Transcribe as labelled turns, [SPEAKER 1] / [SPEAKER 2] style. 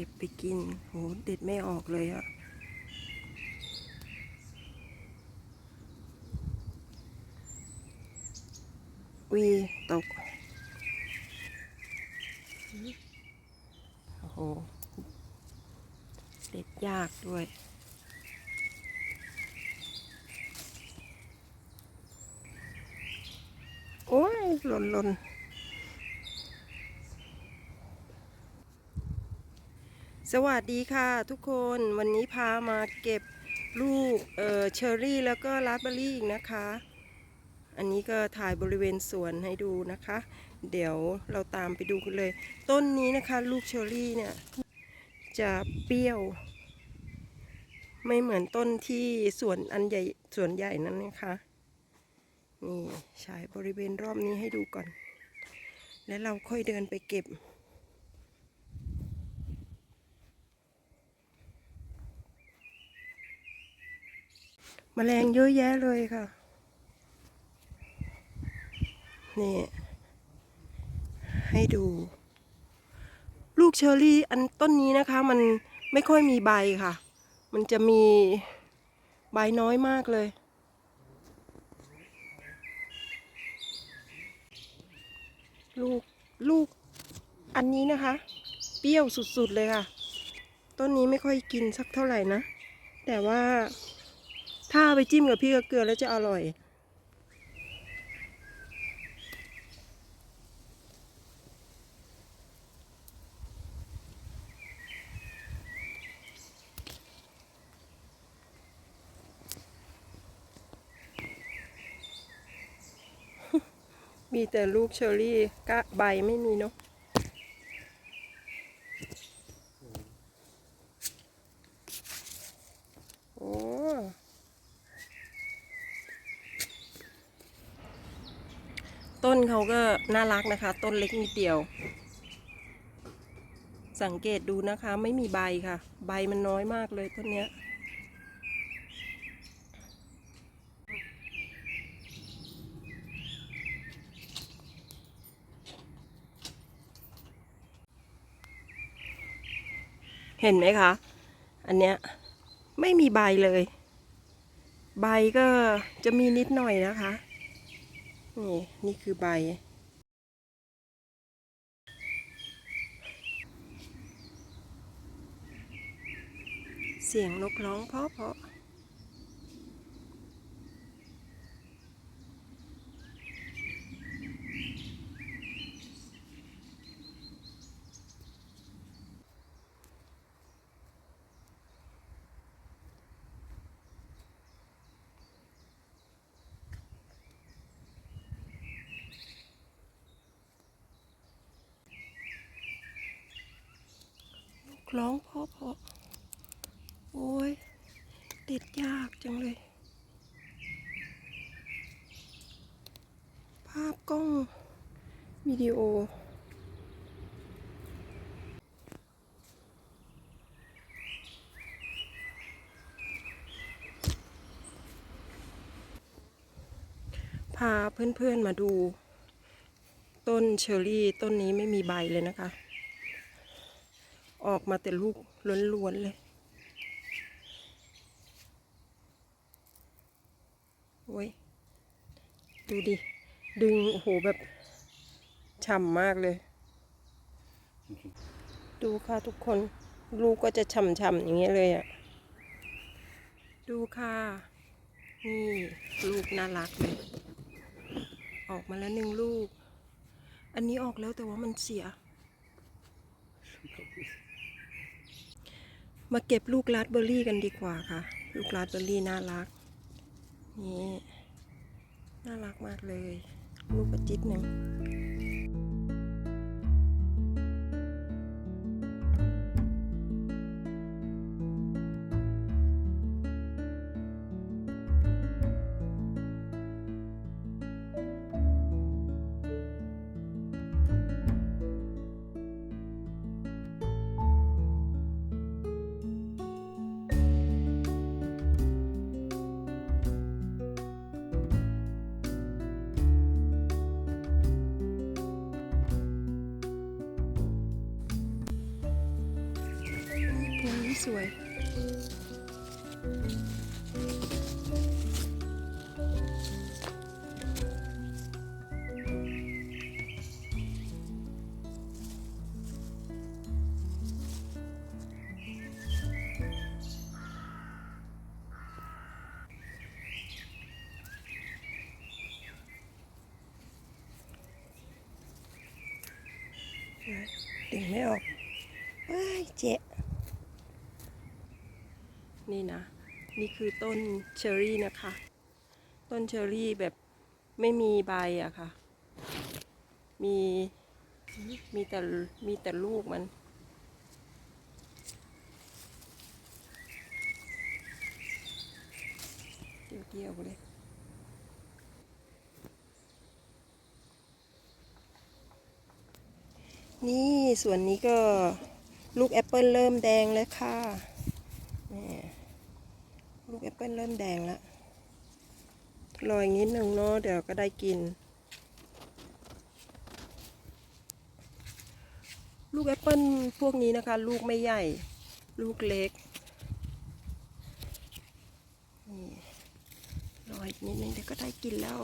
[SPEAKER 1] ก็บไปกินโหเด็ดไม่ออกเลยอะวีตก โอ้โห เด็ดยากด้วยโอ้ยหล่นหล่น สวัสดีค่ะทุกคนวันนี้พามาเก็บลูกเอ่อเชอร์รี่แล้วก็ราสเบอร์รี่อีกนะคะ อันนี้ก็ถ่ายบริเวณสวนให้ดูนะคะ เดี๋ยวเราตามไปดูกันเลย ต้นนี้นะคะลูกเชอร์รี่เนี่ยจะเปรี้ยว ไม่เหมือนต้นที่สวนอันใหญ่สวนใหญ่นั้นนะคะนี่ฉายบริเวณรอบนี้ให้ดูก่อน แล้วเราค่อยเดินไปเก็บ แมลงเยอะแยะเลยค่ะ นี่ ให้ดู ลูกเชอร์รี่อันต้นนี้นะคะ มันไม่ค่อยมีใบค่ะ มันจะมีใบน้อยมากเลย ลูกลูกอันนี้นะคะ เปรี้ยวสุดๆเลยค่ะ ต้นนี้ไม่ค่อยกินสักเท่าไหร่นะ แต่ว่า ถ้าไปจิ้มกับพริกกับเกลือแล้วจะอร่อย มีแต่ลูกเชอร์รี่กะใบไม่มีเนาะโอ้ ต้นเขาก็น่ารักนะคะ ต้นเล็กนิดเดียว สังเกตดูนะคะ ไม่มีใบค่ะ ใบมันน้อยมากเลยต้นเนี้ยเห็นไหมคะ อันเนี้ยไม่มีใบเลย ใบก็จะมีนิดหน่อยนะคะ นี่นี่คือใบ เสียงนกร้องเพราะเพราะ ร้องเพาะเพาะโอ้ยเด็ดยากจังเลย ภาพกล้องวิดีโอ พาเพื่อนๆมาดู ต้นเชอรี่ต้นนี้ไม่มีใบเลยนะคะ ออกมาแต่ลูกล้วนๆเลย โอ้ย ดูดิ ดึง โอ้โห แบบฉ่ำมากเลย ดูค่ะทุกคน ลูกก็จะฉ่ำๆอย่างเงี้ยเลยอะ่ะ ดูค่ะ นี่ ลูกน่ารักเลย ออกมาแล้วหนึ่งลูก อันนี้ออกแล้วแต่ว่ามันเสีย มาเก็บลูกราสเบอร์รี่กันดีกว่าค่ะ ลูกราสเบอร์รี่น่ารัก นี่ น่ารักมากเลย ลูกประจิตหนึ่ง สวยดึงไม่ออกว้ายเจ๊ะ นี่นะ นี่คือต้นเชอรี่นะคะ ต้นเชอรี่แบบไม่มีใบอะค่ะ มีมีแต่มีแต่ลูกมัน เกี่ยวๆเลยนี่ส่วนนี้ก็ลูกแอปเปิลเริ่มแดงแล้วค่ะ อปเปิ้ลเริ่มแดงแล้วรออีกนิดหนึ่งเนาะเดี๋ยวก็ได้กิน ลูกแอปเปิ้ลพวกนี้นะคะ ลูกไม่ใหญ่ ลูกเล็กนี่รออีกนิดนึงเดี๋ยวก็ได้กินแล้ว